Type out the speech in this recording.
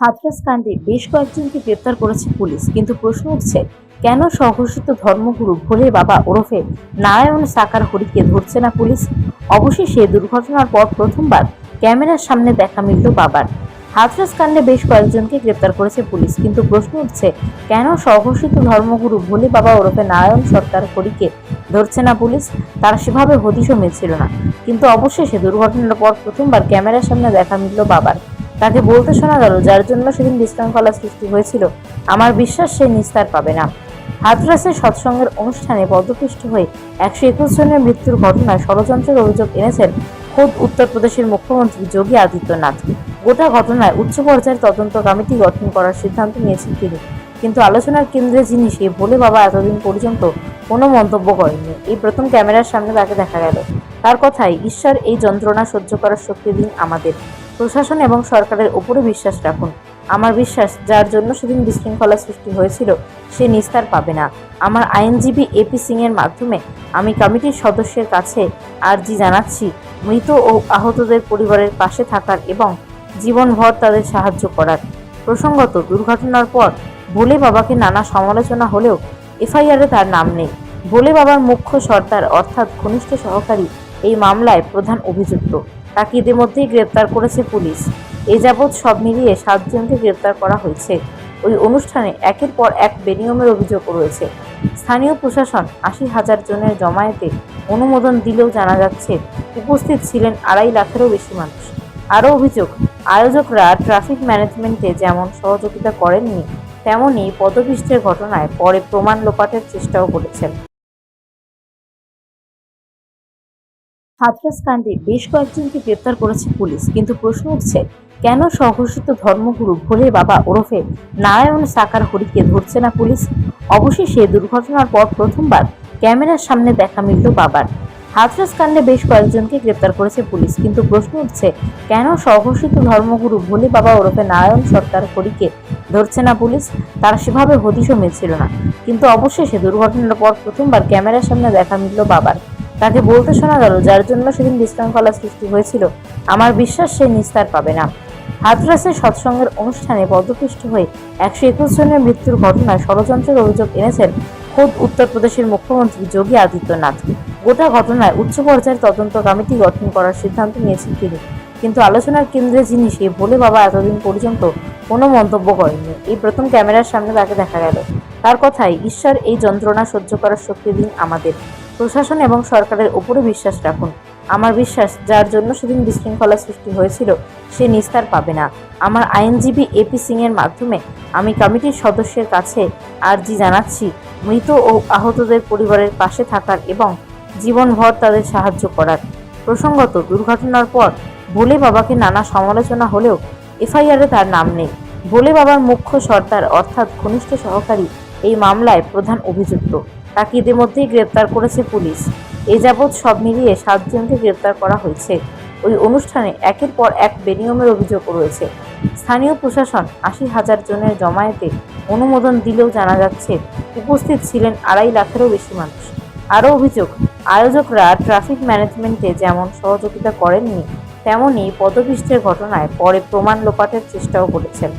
হাথরাস কাণ্ডে বেশ কয়েকজনকে গ্রেপ্তার করেছে পুলিশ, কিন্তু প্রশ্ন উঠছে, কেন স্বঘোষিত ধর্মগুরু ভোলে বাবা ওরফে নারায়ণ সাকার হরিকে ধরছে না পুলিশ? অবশেষে দুর্ঘটনার পর প্রথমবার ক্যামেরার সামনে দেখা মিলল বাবার। হাথরাস কাণ্ডে বেশ কয়েকজনকে গ্রেপ্তার করেছে পুলিশ, কিন্তু প্রশ্ন উঠছে, কেন স্বঘোষিত ধর্মগুরু ভোলে বাবা ওরফে নারায়ণ সরকার হরিকে ধরছে না পুলিশ? তার সেভাবে হদিশও মিলছিল না। কিন্তু অবশেষে দুর্ঘটনার পর প্রথমবার ক্যামেরার সামনে দেখা মিলল বাবার। তাকে বলতে শোনা গেল, যার জন্য সেদিন বিশৃঙ্খলা সৃষ্টি হয়েছিল। আমার বিশ্বাস সে নিস্তার পাবে না। হাতরাসের সৎসঙ্গের অনুষ্ঠানে পদপিষ্ট হয়ে একশো একুশ জনের মৃত্যুর ঘটনায় ষড়যন্ত্রের অভিযোগ এনেছেন খোদ উত্তরপ্রদেশের মুখ্যমন্ত্রী যোগী আদিত্যনাথ। গোটা ঘটনায় উচ্চ পর্যায়ের তদন্ত কমিটি গঠন করার সিদ্ধান্ত নিয়েছেন তিনি। কিন্তু আলোচনার কেন্দ্রে যিনি সেই ভোলে বাবা এতদিন পর্যন্ত কোনো মন্তব্য করেননি। এই প্রথম ক্যামেরার সামনে তাকে দেখা গেল। তার কথাই ঈশ্বর এই যন্ত্রণা সহ্য করার শক্তি দিন আমাদের। প্রশাসন এবং সরকারের উপরে বিশ্বাস রাখুন। আমার বিশ্বাস, যার জন্য সেদিন বিশৃঙ্খলা সৃষ্টি হয়েছিল, সে নিস্তার পাবে না। আমার আইনজীবী এপি সিং এর মাধ্যমে আমি কমিটির সদস্যের কাছে আর্জি জানাচ্ছি, মৃত ও আহতদের পরিবারের পাশে থাকার এবং জীবনভর তাদের সাহায্য করার। প্রসঙ্গত, দুর্ঘটনার পর ভোলে বাবাকে নানা সমালোচনা হলেও এফআইআরে তার নাম নেই। ভোলে বাবার মুখ্য সর্দার অর্থাৎ ঘনিষ্ঠ সহকারী এই মামলায় প্রধান অভিযুক্ত। তাকে ইতিমধ্যেই গ্রেপ্তার করেছে পুলিশ। এ যাবৎ সব মিলিয়ে সাতজনকে গ্রেপ্তার করা হয়েছে। ওই অনুষ্ঠানে একের পর এক বেনিয়মের অভিযোগ রয়েছে। স্থানীয় প্রশাসন আশি হাজার জনের জমায়েতে অনুমোদন দিলেও জানা যাচ্ছে, উপস্থিত ছিলেন আড়াই লাখেরও বেশি মানুষ। আরও অভিযোগ, আয়োজকরা ট্রাফিক ম্যানেজমেন্টে যেমন সহযোগিতা করেননি, তেমনই পদপিষ্টের ঘটনায় পরে প্রমাণ লোপাটের চেষ্টাও করেছেন। হাথরাস কাণ্ডে বেশ কয়েকজনকে গ্রেপ্তার করেছে পুলিশ, কিন্তু প্রশ্ন উঠছে, কেন স্বঘোষিত ধর্মগুরু ভোলে বাবা ওরফে নারায়ণ সাকার হরিকে ধরছে না পুলিশ? অবশেষে দুর্ঘটনার পর প্রথমবার ক্যামেরার সামনে দেখা মিলল বাবার। হাথরাস কাণ্ডে বেশ কয়েকজনকে গ্রেপ্তার করেছে পুলিশ, কিন্তু প্রশ্ন উঠছে, কেন স্বঘোষিত ধর্মগুরু ভোলে বাবা ওরফে নারায়ণ সরকার হরিকে ধরছে না পুলিশ? তার সেভাবে হদিশও মিলছিল না। কিন্তু অবশেষে দুর্ঘটনার পর প্রথমবার ক্যামেরার সামনে দেখা মিলল বাবার। তাকে বলতে শোনা গেল, যার জন্য সেদিন বিশৃঙ্খলা সৃষ্টি হয়েছিল। আমার বিশ্বাস সে নিস্তার পাবে না। হাতরাসের সৎসঙ্গের অনুষ্ঠানে পদপিষ্ট হয়ে একশো একুশ জনের মৃত্যুর ঘটনায় ষড়যন্ত্রের অভিযোগ এনেছেন খোদ উত্তরপ্রদেশের মুখ্যমন্ত্রী যোগী আদিত্যনাথ। গোটা ঘটনায় উচ্চ পর্যায়ের তদন্ত কমিটি গঠন করার সিদ্ধান্ত নিয়েছেন তিনি। কিন্তু আলোচনার কেন্দ্রে যিনি সেই ভোলে বাবা এতদিন পর্যন্ত কোনো মন্তব্য করেননি। এই প্রথম ক্যামেরার সামনে তাকে দেখা গেল। তার কথাই ঈশ্বর এই যন্ত্রণা সহ্য করার শক্তি দিন আমাদের। প্রশাসন এবং সরকারের উপরে বিশ্বাস রাখুন। আমার বিশ্বাস, যার জন্য সেদিন বিশৃঙ্খলা সৃষ্টি হয়েছিল, সে নিস্তার পাবে না। আমার আইনজীবী এপি সিং এর মাধ্যমে আমি কমিটির সদস্যের কাছে আর্জি জানাচ্ছি, মৃত ও আহতদের পরিবারের পাশে থাকার এবং জীবনভর তাদের সাহায্য করার। প্রসঙ্গত, দুর্ঘটনার পর ভোলে বাবাকে নানা সমালোচনা হলেও এফআইআরে তার নাম নেই। ভোলে বাবার মুখ্য সর্দার অর্থাৎ ঘনিষ্ঠ সহকারী এই মামলায় প্রধান অভিযুক্ত। তাকে ইতিমধ্যেই গ্রেপ্তার করেছে পুলিশ। এ যাবৎ সব মিলিয়ে সাতজনকে গ্রেপ্তার করা হয়েছে। ওই অনুষ্ঠানে একের পর এক বেনিয়মের অভিযোগ রয়েছে। স্থানীয় প্রশাসন আশি হাজার জনের জমায়েতে অনুমোদন দিলেও জানা যাচ্ছে, উপস্থিত ছিলেন আড়াই লাখেরও বেশি মানুষ। আরও অভিযোগ, আয়োজকরা ট্রাফিক ম্যানেজমেন্টে যেমন সহযোগিতা করেননি, তেমনই পদপিষ্টের ঘটনায় পরে প্রমাণ লোপাটের চেষ্টাও করেছেন।